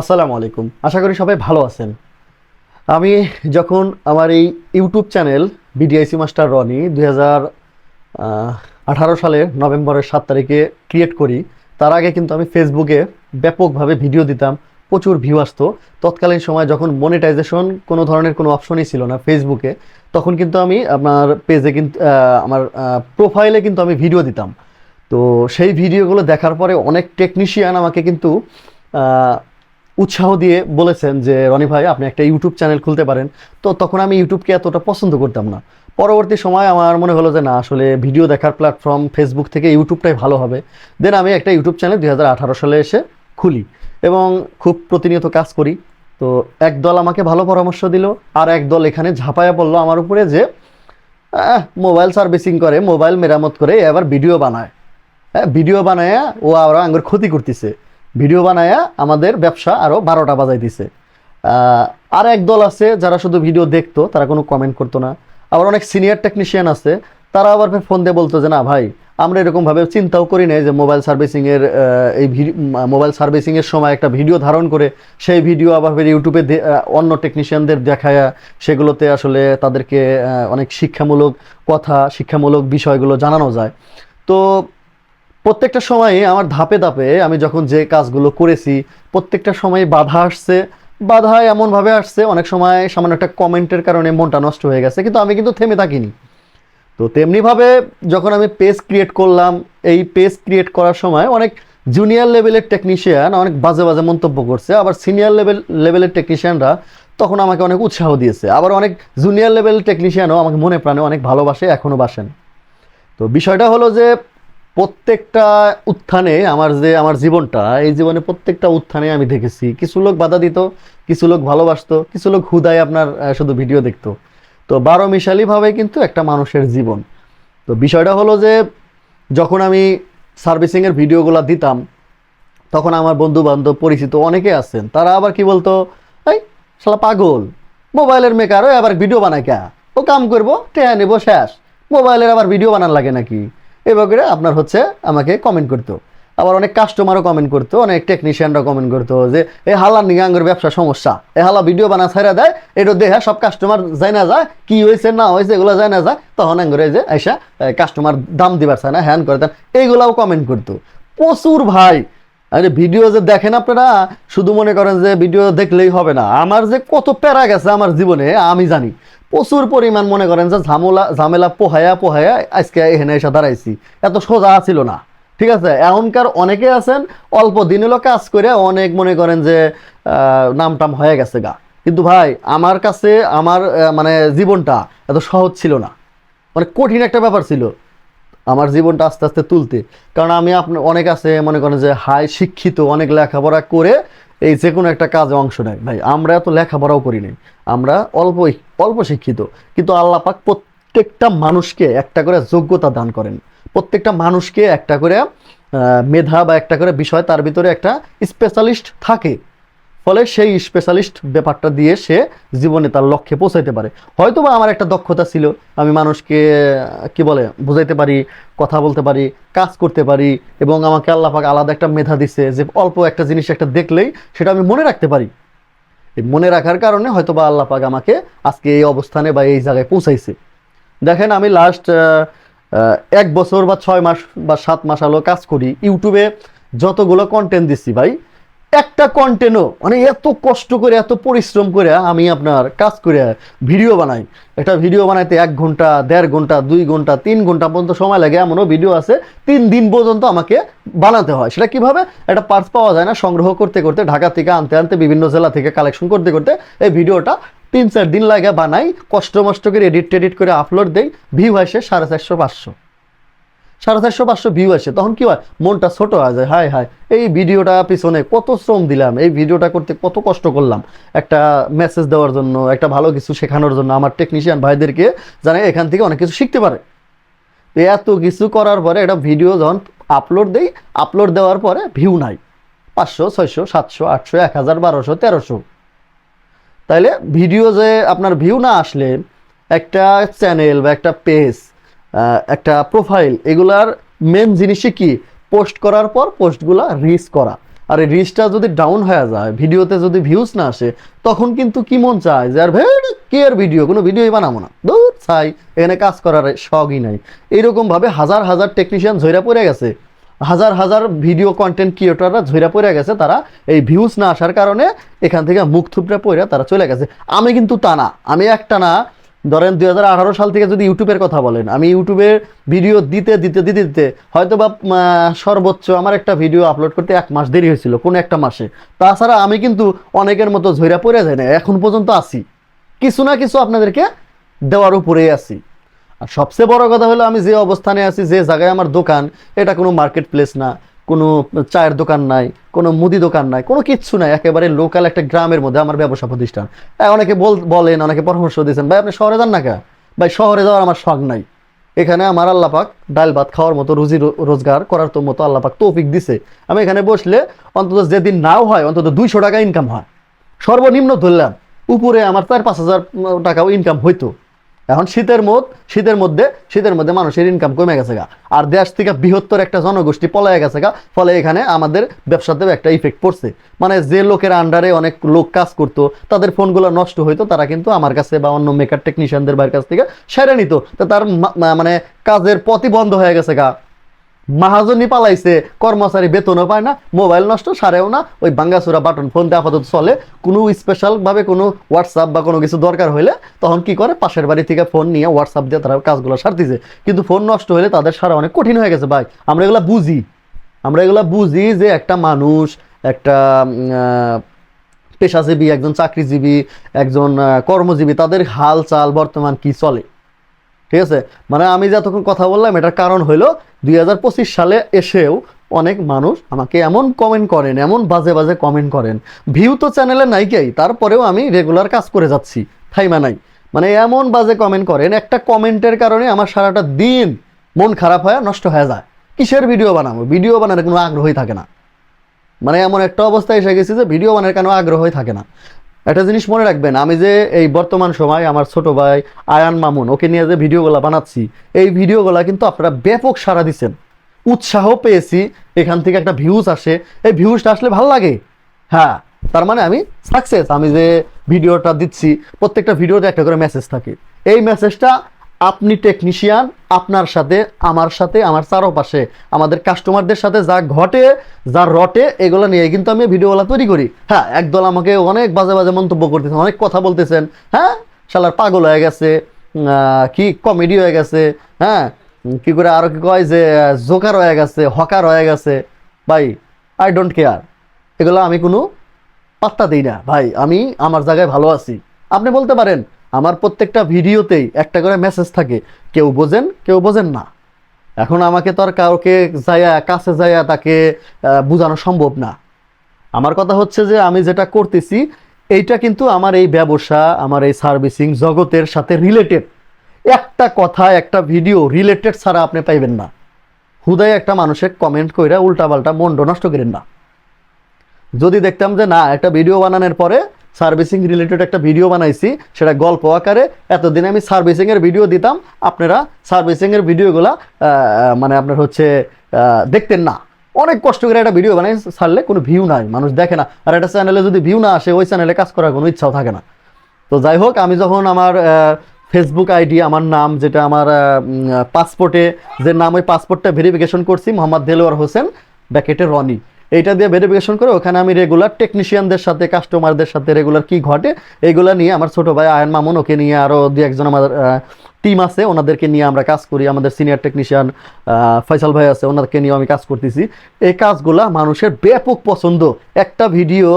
আসসালামু আলাইকুম। আশা করি সবাই ভালো আছেন। আমি যখন আমার এই YouTube channel BDIC master Roni দুই আঠারো সালের নভেম্বরের সাত তারিখে ক্রিয়েট করি, তার আগে কিন্তু আমি ফেসবুকে ব্যাপকভাবে ভিডিও দিতাম, প্রচুর ভিউ আসতো। তৎকালীন সময় যখন মনিটাইজেশন কোনো ধরনের কোনো অপশনই ছিল না ফেসবুকে তখন কিন্তু আমি আপনার পেজে কিন্তু আমার প্রোফাইলে কিন্তু আমি ভিডিও দিতাম। তো সেই ভিডিওগুলো দেখার পরে অনেক টেকনিশিয়ান আমাকে কিন্তু উৎসাহ দিয়ে বলেছেন যে, রনি ভাই, আপনি একটা ইউটিউব চ্যানেল খুলতে পারেন। তো তখন আমি ইউটিউবকে এতটা পছন্দ করতাম না। পরবর্তী সময় আমার মনে হলো যে, না, আসলে ভিডিও দেখার প্ল্যাটফর্ম ফেসবুক থেকে ইউটিউবটাই ভালো হবে। দেন আমি একটা ইউটিউব চ্যানেল দু হাজার আঠারো সালে এসে খুলি এবং খুব প্রতিনিয়ত কাজ করি। তো এক দল আমাকে ভালো পরামর্শ দিল, আর এক দল এখানে ঝাঁপায়া পড়ল আমার উপরে যে মোবাইল সার্ভিসিং করে, মোবাইল মেরামত করে এবার ভিডিও বানায়। হ্যাঁ ভিডিও বানায় ও আরও আঙ্গুর ক্ষতি করতেছে। ভিডিও বানায়া আমাদের ব্যবসা আরও বারোটা বাজাই দিছে। আর এক দল আছে যারা শুধু ভিডিও দেখতো তারা কোনো কমেন্ট করতো না। আবার অনেক সিনিয়র টেকনিশিয়ান আছে তারা আবার ফোন দিয়ে বলতো যে না ভাই আমরা এরকম ভাবে চিন্তাও করি নাই যে মোবাইল সার্ভিসিং এর আহ, এই মোবাইল সার্ভিসিং এর সময় একটা ভিডিও ধারণ করে সেই ভিডিও আবার ইউটিউবে অন্য টেকনিশিয়ানদের দেখায়া সেগুলোতে আসলে তাদেরকে অনেক শিক্ষামূলক কথা শিক্ষামূলক বিষয়গুলো জানানো যায়। তো প্রত্যেকটা সময়ে আমার ধাপে ধাপে আমি যখন যে কাজগুলো করেছি, প্রত্যেকটা সময়ে বাধা আসছে, বাধা এমনভাবে আসছে, অনেক সময় সামান্য একটা কমেন্টের কারণে মনটা নষ্ট হয়ে গেছে, কিন্তু আমি কিন্তু থেমে থাকিনি। তো তেমনিভাবে যখন আমি পেজ ক্রিয়েট করলাম, এই পেজ ক্রিয়েট করার সময় অনেক জুনিয়র লেভেলের টেকনিশিয়ান অনেক বাজে বাজে মন্তব্য করছে, আবার সিনিয়র লেভেল লেভেলের টেকনিশিয়ানরা তখন আমাকে অনেক উৎসাহ দিয়েছে, আবার অনেক জুনিয়র লেভেল টেকনিশিয়ানও আমাকে মনে প্রাণে অনেক ভালোবাসে এখনও বাসেন। তো বিষয়টা হলো যে প্রত্যেকটা উত্থানে আমার যে, আমার জীবনটা, এই জীবনে প্রত্যেকটা উত্থানে আমি দেখেছি। কিছু লোক বাধা দিত, কিছু লোক ভালোবাসতো, কিছু লোক হুদায় আপনার শুধু ভিডিও দেখতো। তো বারো মিশালিভাবে কিন্তু একটা মানুষের জীবন। তো বিষয়টা হলো যে, যখন আমি সার্ভিসিংয়ের ভিডিওগুলো দিতাম, তখন আমার বন্ধু বান্ধব পরিচিত অনেকে আছেন, তারা আবার কি বলতো, এই, শালা পাগল, মোবাইলের মেকার আবার ভিডিও বানায় কে? ও কাম করব টেয়া নেব, শেষ। মোবাইলের আবার ভিডিও বানান লাগে নাকি? করে আপনার হচ্ছে আমাকে কমেন্ট করতো। আবার অনেক কাস্টমারও কমেন্ট করতো, অনেক টেকনিশিয়ানরা কমেন্ট করতো যে এই হালার নিগাঙ্গের ব্যবসা সমস্যা। এই হালা ভিডিও বানা ছাইরা দেয় এটা দেখে সব কাস্টমার যায় না যায়, কি হয়েছে না হয়েছে এগুলো যায় না যায়। তখন আঙ্গুরে যে আইসা কাস্টমার দাম দিবার চায় না, হ্যান করে দেন এইগুলাও কমেন্ট করতো। প্রচুর ভাই। আরে ভিডিও যে দেখেন আপনারা, শুধু মনে করেন যে ভিডিও দেখলেই হবে না। আমার যে কত প্যারা গেছে আমার জীবনে, আমি জানি। প্রচুর পরিমাণ মনে করেন যে ঝামেলা ঝামেলা পোহায়া পোহায়া আজকে এখানে এসে দাঁড়াইছি। এত সোজা ছিল না। ঠিক আছে? এখনকার অনেকে আছেন, অল্প দিন হলো কাজ করে অনেক মনে করেন যে নাম টাম হয়ে গেছে গা। কিন্তু ভাই, আমার কাছে আমার মানে জীবনটা এত সহজ ছিল না। মানে কঠিন একটা ব্যাপার ছিল আমার জীবনটা আস্তে আস্তে তুলতে। কারণ আমি আপনার অনেক আছে মনে করেন যে হাই শিক্ষিত, অনেক লেখাপড়া করে এই যে কোনো একটা কাজে অংশ নেয়। ভাই, আমরা এত লেখাপড়াও করি নাই। আমরা অল্প অল্প শিক্ষিত। কিন্তু আল্লাহ পাক প্রত্যেকটা মানুষকে একটা করে যোগ্যতা দান করেন। প্রত্যেকটা মানুষকে একটা করে মেধা বা একটা করে বিষয় তার ভিতরে একটা স্পেশালিস্ট থাকে। ফলে সেই স্পেশালিস্ট ব্যাপারটা দিয়ে সে জীবনে তার লক্ষ্যে পৌঁছাইতে পারে। হয়তো বা আমার একটা দক্ষতা ছিল, আমি মানুষকে, কি বলে, বুঝাইতে পারি, কথা বলতে পারি, কাজ করতে পারি, এবং আমাকে আল্লাহ পাক আলাদা একটা মেধা দিছে যে অল্প একটা জিনিস একটা দেখলেই সেটা আমি মনে রাখতে পারি। মনে রাখার কারণে হয়তো বা আল্লাহ পাক আমাকে আজকে এই অবস্থানে বা এই জায়গায় পৌঁছাইছে। দেখেন, আমি লাস্ট এক বছর বা ছয় মাস বা সাত মাস আলো কাজ করি। ইউটিউবে যতগুলো কন্টেন্ট দিচ্ছি ভাই একটা কন্টেন্টও মানে এত কষ্ট করে, এত পরিশ্রম করে আমি আপনার কাজ করে ভিডিও বানাই। একটা ভিডিও বানাইতে এক ঘণ্টা, দেড় ঘণ্টা, দুই ঘণ্টা, তিন ঘণ্টা পর্যন্ত সময় লাগে, এমনও ভিডিও আছে, তিন দিন পর্যন্ত আমাকে বানাতে হয়। সেটা কীভাবে? একটা পার্টস পাওয়া যায় না, সংগ্রহ করতে করতে, ঢাকা থেকে আনতে আনতে, বিভিন্ন জেলা থেকে কালেকশন করতে করতে, এই ভিডিওটা তিন চার দিন লাগে বানাই, কষ্ট মষ্ট করে এডিট টেডিট করে আপলোড দেই ভিউ আসে সাড়ে চারশো, পাঁচশো। সাড়ে চারশো, পাঁচশো ভিউ আসে, তখন কি হয়? মনটা ছোট হয়ে যায়, হায় হায়। এই ভিডিওটা পিছনে কত শ্রম দিলাম, এই ভিডিওটা করতে কত কষ্ট করলাম। একটা মেসেজ দেওয়ার জন্য, একটা ভালো কিছু শেখানোর জন্য আমার টেকনিশিয়ান ভাইদেরকে জানে এখান থেকে অনেক কিছু শিখতে পারে। এত কিছু করার পরে একটা ভিডিও যখন আপলোড দেই আপলোড দেওয়ার পরে ভিউ নাই। পাঁচশো, ছয়শো, সাতশো, আটশো, এক হাজার, বারোশো, তেরোশো। তাইলে ভিডিও যে আপনার ভিউ না আসলে একটা চ্যানেল বা একটা পেজ একটা প্রোফাইল এগুলার মেন জিনিসই কি? পোস্ট করার পর পোস্টগুলা রিচ করা। আর এই রিচটা যদি ডাউন হয়ে যায়, ভিডিওতে যদি ভিউজ না আসে, তখন কিন্তু কি মন চায়? যে, আর ভেড় কে আর ভিডিও কোনো ভিডিওই বানাবো না। দূর চাই এখানে কাজ করার শখই নাই। এইরকমভাবে হাজার হাজার টেকনিশিয়ান ঝইরা পড়ে গেছে। হাজার হাজার ভিডিও কন্টেন্ট ক্রিয়েটররা ঝইরা পড়ে গেছে, তারা এই ভিউজ না আসার কারণে এখান থেকে মুখ থুপড়ে পড়ে তারা চলে গেছে। আমি কিন্তু তা না। আমি একটা না ধরেন দুই হাজার আঠারো সাল থেকে যদি ইউটিউবের কথা বলেন, আমি ইউটিউবে ভিডিও দিতে দিতে দিতে দিতে হয়তো বা সর্বোচ্চ আমার একটা ভিডিও আপলোড করতে এক মাস দেরি হয়েছিল, কোনো একটা মাসে। তাছাড়া আমি কিন্তু অনেকের মতো ঝইরা পড়ে যায় না, এখন পর্যন্ত আসি কিছু না কিছু আপনাদেরকে দেওয়ার উপরেই আছি। আর সবচেয়ে বড় কথা হলো আমি যে অবস্থানে আছি, যে জায়গায় আমার দোকান, এটা কোনো মার্কেট প্লেস না। কোনো চায়ের দোকান নাই, কোনো মুদি দোকান নাই, কোনো কিচ্ছু নাই, একেবারে লোকাল একটা গ্রামের মধ্যে আমার ব্যবসা প্রতিষ্ঠান। অনেকে বল, বলেন, অনেকে পরামর্শ দিয়েছেন, ভাই, আপনি শহরে যান না কে ভাই, শহরে যাওয়ার আমার শখ নাই। এখানে আমার আল্লাপাক ডাল ভাত খাওয়ার মতো রুজি রোজগার করার তো মতো আল্লাপাক তৌফিক দিছে। আমি এখানে বসলে অন্তত যেদিন নাও হয়, অন্তত দুইশো টাকা ইনকাম হয়। সর্বনিম্ন ধরলাম, উপরে আমার চার পাঁচ হাজার টাকাও ইনকাম হইতো। এখন শীতের মত শীতের মধ্যে শীতের মধ্যে মানুষের ইনকাম কমে গেছে গা। আর দেশ থেকে বৃহত্তর একটা জনগোষ্ঠী পলায় গেছে গা, ফলে এখানে আমাদের ব্যবসাতেও একটা ইফেক্ট পড়ছে। মানে যে লোকের আন্ডারে অনেক লোক কাজ করতো, তাদের ফোনগুলো নষ্ট হইতো, তারা কিন্তু আমার কাছে বা অন্য মেকার টেকনিশিয়ানদের বাড়ির কাছ থেকে সেরে নিত। তো তার মানে কাজের পথই বন্ধ হয়ে গেছে গা। মাহাজনই পালাইছে, কর্মচারী বেতনও পায় না, মোবাইল নষ্ট সারেও না, ওই বাঙ্গাসুরা বাটন ফোন দিয়ে আপাতত চলে। কোনো স্পেশালভাবে কোনো হোয়াটসঅ্যাপ বা কোনো কিছু দরকার হলে তখন কি করে? পাশের বাড়ি থেকে ফোন নিয়ে হোয়াটসঅ্যাপ দিয়ে তারা কাজগুলো সারতেছে। কিন্তু ফোন নষ্ট হলে তাদের সারা অনেক কঠিন হয়ে গেছে ভাই। আমরা এগুলা বুঝি। আমরা এগুলা বুঝি যে একটা মানুষ, একটা পেশাজীবী, একজন চাকরিজীবী, একজন কর্মজীবী, তাদের হাল চাল বর্তমান কি চলে? ঠিক আছে? মানে আমি যতক্ষণ কথা বললাম, এটার কারণ হলো দুই হাজার পঁচিশ সালে এসেও অনেক মানুষ আমাকে এমন কমেন্ট করেন, এমন বাজে বাজে কমেন্ট করেন। ভিউ তো চ্যানেলে নাইকেই তারপরেও আমি রেগুলার কাজ করে যাচ্ছি, থাইমা নাই। মানে এমন বাজে কমেন্ট করেন, একটা কমেন্টের কারণে আমার সারাটা দিন মন খারাপ হয়ে নষ্ট হয়ে যায়। কিসের ভিডিও বানাবো? ভিডিও বানানোর কোনো আগ্রহই থাকে না। মানে এমন একটা অবস্থায় এসে গেছি যে ভিডিও বানানোর কেন আগ্রহই থাকে না। একটা জিনিস মনে রাখবেন, আমি যে এই বর্তমান সময় আমার ছোট ভাই আয়ান মামুন, ওকে নিয়ে যে ভিডিওগুলো বানাচ্ছি, এই ভিডিওগুলো কিন্তু আপনারা ব্যাপক সাড়া দিচ্ছেন। উৎসাহ পেয়েছি, এখান থেকে একটা ভিউজ আসে, এই ভিউজটা আসলে ভালো লাগে। হ্যাঁ তার মানে আমি সাকসেস আমি যে ভিডিওটা দিচ্ছি, প্রত্যেকটা ভিডিওতে একটা করে মেসেজ থাকে। এই মেসেজটা আপনি টেকনিশিয়ান আপনার সাথে, আমার সাথে, আমার চারপাশে আমাদের কাস্টমারদের সাথে যা ঘটে, যা রটে, এগুলো নিয়ে কিন্তু আমি ভিডিওগুলো তৈরি করি। হ্যাঁ একদল আমাকে অনেক বাজে বাজে মন্তব্য করতেছেন অনেক কথা বলতেছেন। হ্যাঁ শালার পাগল হয়ে গেছে কি কমেডি হয়ে গেছে হ্যাঁ কি করে আরও কি কয় যে জোকার হয়ে গেছে হকার হয়ে গেছে। ভাই আই ডোন্ট কেয়ার এগুলো আমি কোনো পাত্তা দিই না। ভাই, আমি আমার জায়গায় ভালো আছি। আপনি বলতে পারেন আমার প্রত্যেকটা ভিডিওতেই একটা করে মেসেজ থাকে, কেউ বোঝেন কেউ বোঝেন না। এখন আমাকে তো আর কাউকে যাইয়া, কাছে যাইয়া তাকে বোঝানো সম্ভব না। আমার কথা হচ্ছে যে আমি যেটা করতেছি, এইটা কিন্তু আমার এই ব্যবসা, আমার এই সার্ভিসিং জগতের সাথে রিলেটেড একটা কথা, একটা ভিডিও রিলেটেড ছাড়া আপনি পাইবেন না। হুদায় একটা মানুষের কমেন্ট কইরা উল্টাপাল্টা মন্ড নষ্ট করেন না। যদি দেখতাম যে না, একটা ভিডিও বানানোর পরে সার্ভিসিং রিলেটেড একটা ভিডিও বানাইছি, সেটা গল্প আকারে। এতদিন আমি সার্ভিসিংয়ের ভিডিও দিতাম, আপনারা সার্ভিসিংয়ের ভিডিওগুলা মানে আপনার হচ্ছে দেখতেন না। অনেক কষ্ট করে একটা ভিডিও বানাই, ছাড়লে কোনো ভিউ নাই, মানুষ দেখে না। আর একটা চ্যানেলে যদি ভিউ না আসে, ওই চ্যানেলে কাজ করার কোনো ইচ্ছাও থাকে না। তো যাই হোক, আমি যখন আমার ফেসবুক আইডি আমার নাম, যেটা আমার পাসপোর্টে যে নাম ওই পাসপোর্টটা ভেরিফিকেশন করছি, মোহাম্মদ দেলোয়ার হোসেন, ব্যাকেটে রনি। এইটা দিয়ে ভেরিফিকেশন করে ওখানে আমি রেগুলার টেকনিশিয়ানদের সাথে কাস্টমারদের সাথে রেগুলার কি ঘটে, এইগুলো নিয়ে আমার ছোট ভাই আয়ন মামুন, ওকে নিয়ে আরও দু একজন আমার টিম আছে, ওনাদেরকে নিয়ে আমরা কাজ করি। আমাদের সিনিয়র টেকনিশিয়ান ফয়সাল ভাই আছে, ওনাদেরকে নিয়ে আমি কাজ করতেছি। এই কাজগুলা মানুষের ব্যাপক পছন্দ। একটা ভিডিও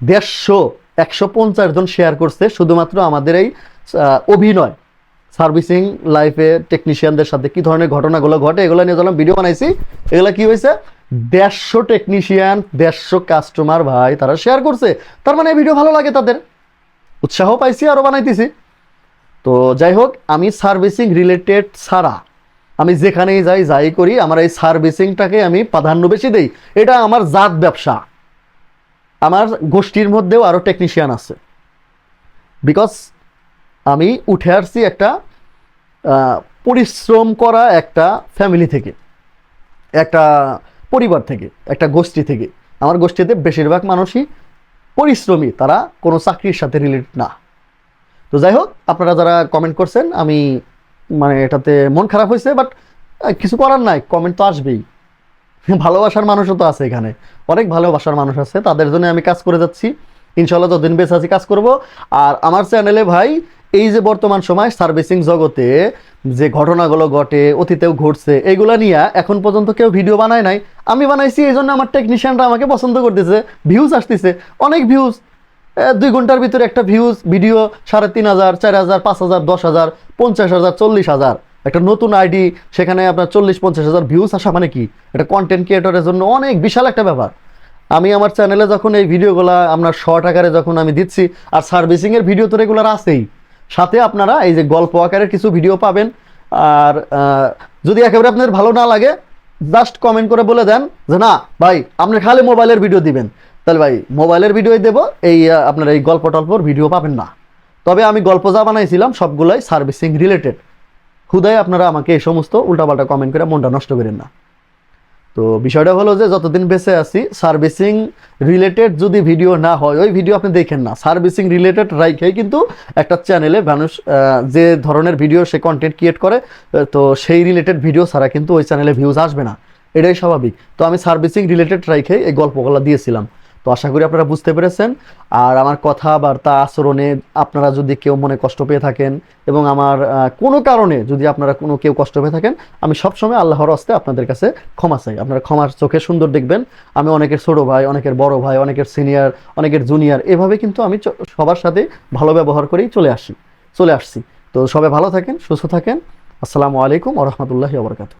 দেড়শো, একশো পঞ্চাশ জন শেয়ার করছে শুধুমাত্র আমাদের এই অভিনয়। সার্ভিসিং লাইফে টেকনিশিয়ানদের সাথে কি ধরনের ঘটনাগুলো ঘটে, এগুলো নিয়ে যখন ভিডিও বানাইছি। এগুলো কি হয়েছে? দেড়শো টেকনিশিয়ান দেড়শো কাস্টমার ভাই তারা শেয়ার করছে। তার মানে ভিডিও ভালো লাগে তাদের। উৎসাহ পাইছি আরও বানাইতেছি। তো যাই হোক, আমি সার্ভিসিং রিলেটেড ছাড়া আমি যেখানেই যাই যাই করি, আমার এই সার্ভিসিংটাকে আমি প্রাধান্য বেশি দেই। এটা আমার জাত ব্যবসা। আমার গোষ্ঠীর মধ্যেও আরও টেকনিশিয়ান আছে। বিকজ আমি উঠে আসছি একটা পরিশ্রম করা একটা ফ্যামিলি থেকে। একটা পরিবার থেকে, একটা গোষ্ঠী থেকে। আমার গোষ্ঠীতে বেশিরভাগ মানুষই পরিশ্রমী, তারা কোনো চাকরির সাথে রিলেটেড না। তো যাই হোক, আপনারা যারা কমেন্ট করছেন, আমি মানে এটাতে মন খারাপ হয়েছে বাট কিছু করার নাই কমেন্ট তো আসবেই। ভালোবাসার মানুষও তো আছে এখানে। অনেক ভালোবাসার মানুষ আছে, তাদের জন্য আমি কাজ করে যাচ্ছি। ইনশাল্লাহ যতদিন বেঁচে আছি কাজ করব। আর আমার চ্যানেলে ভাই, এই যে বর্তমান সময় সার্ভিসিং জগতে যে ঘটনাগুলো ঘটে, অতীতেও ঘটছে, এগুলো নিয়ে এখন পর্যন্ত কেউ ভিডিও বানায় নাই। আমি বানাইছি, এই জন্য আমার টেকনিশিয়ানরা আমাকে পছন্দ করতেছে। ভিউজ আসতেছে, অনেক ভিউজ দুই ঘণ্টার ভিতরে একটা ভিউজ ভিডিও সাড়ে তিন হাজার, চার হাজার, পাঁচ হাজার, দশ হাজার, পঞ্চাশ হাজার, চল্লিশ হাজার। একটা নতুন আইডি সেখানে আপনার চল্লিশ, পঞ্চাশ হাজার ভিউজ আসা মানে কি? এটা কন্টেন্ট ক্রিয়েটরের জন্য অনেক বিশাল একটা ব্যাপার। আমি আমার চ্যানেলে যখন এই ভিডিওগুলো আপনার শর্ট আকারে যখন আমি দিচ্ছি, আর সার্ভিসিংয়ের ভিডিও তো রেগুলার আছেই। সাথে আপনারা এই যে গল্প আকারের কিছু ভিডিও পাবেন। আর যদি একেবারে আপনাদের ভালো না লাগে জাস্ট কমেন্ট করে বলে দেন যে, না, ভাই, আপনি খালি মোবাইলের ভিডিও দিবেন। তাহলে ভাই মোবাইলের ভিডিওই দেব, এই আপনার এই গল্প টল্পর ভিডিও পাবেন না। তবে আমি গল্প যা বানাইছিলাম, সবগুলোই সার্ভিসিং রিলেটেড হুদায় আপনারা আমাকে এই সমস্ত উল্টাপাল্টা কমেন্ট করে মনটা নষ্ট করেন না। তো বিষয়টা হলো যে যতদিন বেঁচে আছি সার্ভিসিং রিলেটেড যদি ভিডিও না হয়, ওই ভিডিও আপনি দেখেন না। সার্ভিসিং রিলেটেড রাইখেই কিন্তু একটা চ্যানেলে মানুষ যে ধরনের ভিডিও সে কন্টেন্ট ক্রিয়েট করে তো সেই রিলেটেড ভিডিও ছাড়া কিন্তু ওই চ্যানেলে ভিউজ আসবে না। এটাই স্বাভাবিক। তো আমি সার্ভিসিং রিলেটেড রাইখে এই গল্পগুলো দিয়েছিলাম। তো আশা করি আপনারা বুঝতে পেরেছেন। আর আমার কথাবার্তা আচরণে আপনারা যদি কেউ মনে কষ্ট পেয়ে থাকেন এবং আমার কোনো কারণে যদি আপনারা কোনো কেউ কষ্ট পেয়ে থাকেন, আমি সবসময় আল্লাহর হস্তে আপনাদের কাছে ক্ষমা চাই। আপনারা ক্ষমার চোখে সুন্দর দেখবেন। আমি অনেকের ছোট ভাই, অনেকের বড় ভাই, অনেকের সিনিয়র অনেকের জুনিয়র এভাবে কিন্তু আমি সবার সাথে ভালো ব্যবহার করেই চলে আসি, চলে আসছি। তো সবাই ভালো থাকেন, সুস্থ থাকেন। আসসালামু আলাইকুম ওরহমতুল্লাহি ওবরকাত